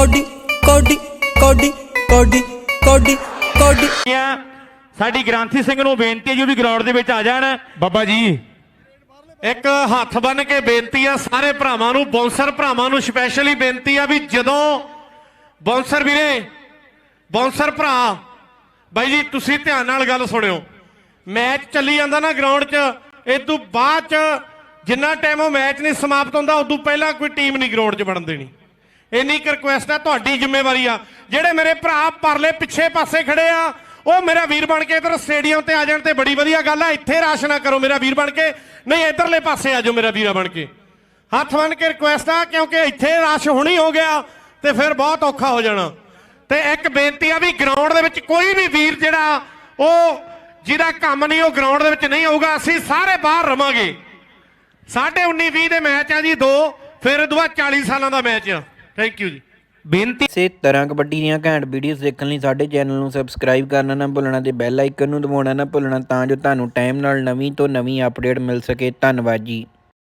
Cody ਕੋਡੀ ਕੋਡੀ ਕੋਡੀ ਕੋਡੀ ਕੋਡੀ। ਸਾਡੀ ਗ੍ਰਾਂਥੀ ਸਿੰਘ ਨੂੰ ਬੇਨਤੀ ਹੈ ਜੀ ਉਹ ਵੀ ਗਰਾਊਂਡ ਦੇ ਵਿੱਚ ਆ ਜਾਣ। ਬਾਬਾ ਜੀ। ਇੱਕ ਹੱਥ ਬੰਨ ਕੇ ਬੇਨਤੀ ਆ ਸਾਰੇ ਭਰਾਵਾਂ ਨੂੰ ਬੌਂਸਰ ਭਰਾਵਾਂ ਨੂੰ ਸਪੈਸ਼ਲੀ ਬੇਨਤੀ ਆ ਵੀ ਜਦੋਂ ਬੌਂਸਰ ਵੀਰੇ ਬੌਂਸਰ ਭਰਾ ਬਾਈ ਜੀ ਤੁਸੀਂ ਧਿਆਨ ਨਾਲ ਗੱਲ ਸੁਣਿਓ। ਮੈਚ ਚੱਲੀ ਜਾਂਦਾ ਨਾ ਗਰਾਊਂਡ 'ਚ ਇਹ ਤੋਂ ਬਾਅਦ 'ਚ ਜਿੰਨਾ ਟਾਈਮ ਉਹ ਮੈਚ ਨਹੀਂ ਸਮਾਪਤ ਹੁੰਦਾ ਉਦੋਂ ਪਹਿਲਾਂ ਕੋਈ ਟੀਮ ਨਹੀਂ ਗਰਾਊਂਡ 'ਚ ਵੜਨ ਦੇਣੀ। ਇੰਨੀ ਕੁ ਰਿਕੁਐਸਟ ਆ, ਤੁਹਾਡੀ ਜ਼ਿੰਮੇਵਾਰੀ ਆ। ਜਿਹੜੇ ਮੇਰੇ ਭਰਾ ਪਰਲੇ ਪਿੱਛੇ ਪਾਸੇ ਖੜੇ ਆ, ਉਹ ਮੇਰਾ ਵੀਰ ਬਣ ਕੇ ਇਧਰ ਸਟੇਡੀਅਮ ਤੇ ਆ ਜਾਣ ਤੇ ਬੜੀ ਵਧੀਆ ਗੱਲ ਆ। ਇੱਥੇ ਰਾਸ਼ ਨਾ ਕਰੋ ਮੇਰਾ ਵੀਰ ਬਣ ਕੇ, ਨਹੀਂ, ਇਧਰਲੇ ਪਾਸੇ ਆ ਜਾਓ ਮੇਰਾ ਵੀਰਾ ਬਣ ਕੇ। ਹੱਥ ਬੰਨ ਕੇ ਰਿਕੁਐਸਟ ਆ, ਕਿਉਂਕਿ ਇੱਥੇ ਰਸ਼ ਹੁਣੀ ਹੋ ਗਿਆ ਤੇ ਫਿਰ ਬਹੁਤ ਔਖਾ ਹੋ ਜਾਣਾ। ਤੇ ਇੱਕ ਬੇਨਤੀ ਆ ਵੀ ਗਰਾਊਂਡ ਦੇ ਵਿੱਚ ਕੋਈ ਵੀ ਵੀਰ ਜਿਹੜਾ, ਉਹ ਜਿਹਦਾ ਕੰਮ ਨਹੀਂ, ਉਹ ਗਰਾਊਂਡ ਦੇ ਵਿੱਚ ਨਹੀਂ ਆਊਗਾ, ਅਸੀਂ ਸਾਰੇ ਬਾਹਰ ਰਵਾਂਗੇ। ਸਾਢੇ 19 20 ਦੇ ਮੈਚ ਆ ਜੀ, ਦੋ, ਫਿਰ ਇਹ ਤੋਂ ਬਾਅਦ 40 ਸਾਲਾਂ ਦਾ ਮੈਚ ਆ। Thank you ji. ਬੇਨਤੀ ਇਸੇ ਤਰ੍ਹਾਂ ਕਬੱਡੀ ਦੀਆਂ ਘੈਂਟ ਵੀਡੀਓਜ਼ ਦੇਖਣ ਲਈ ਸਾਡੇ ਚੈਨਲ ਨੂੰ ਸਬਸਕ੍ਰਾਈਬ ਕਰਨਾ ਨਾ ਭੁੱਲਣਾ ਤੇ ਬੈਲ ਆਈਕਨ ਨੂੰ ਦਬਾਉਣਾ ਨਾ ਭੁੱਲਣਾ ਤਾਂ ਜੋ ਤੁਹਾਨੂੰ ਟਾਈਮ ਨਾਲ ਨਵੀਂ ਤੋਂ ਨਵੀਂ ਅਪਡੇਟ ਮਿਲ ਸਕੇ। ਧੰਨਵਾਦ ਜੀ।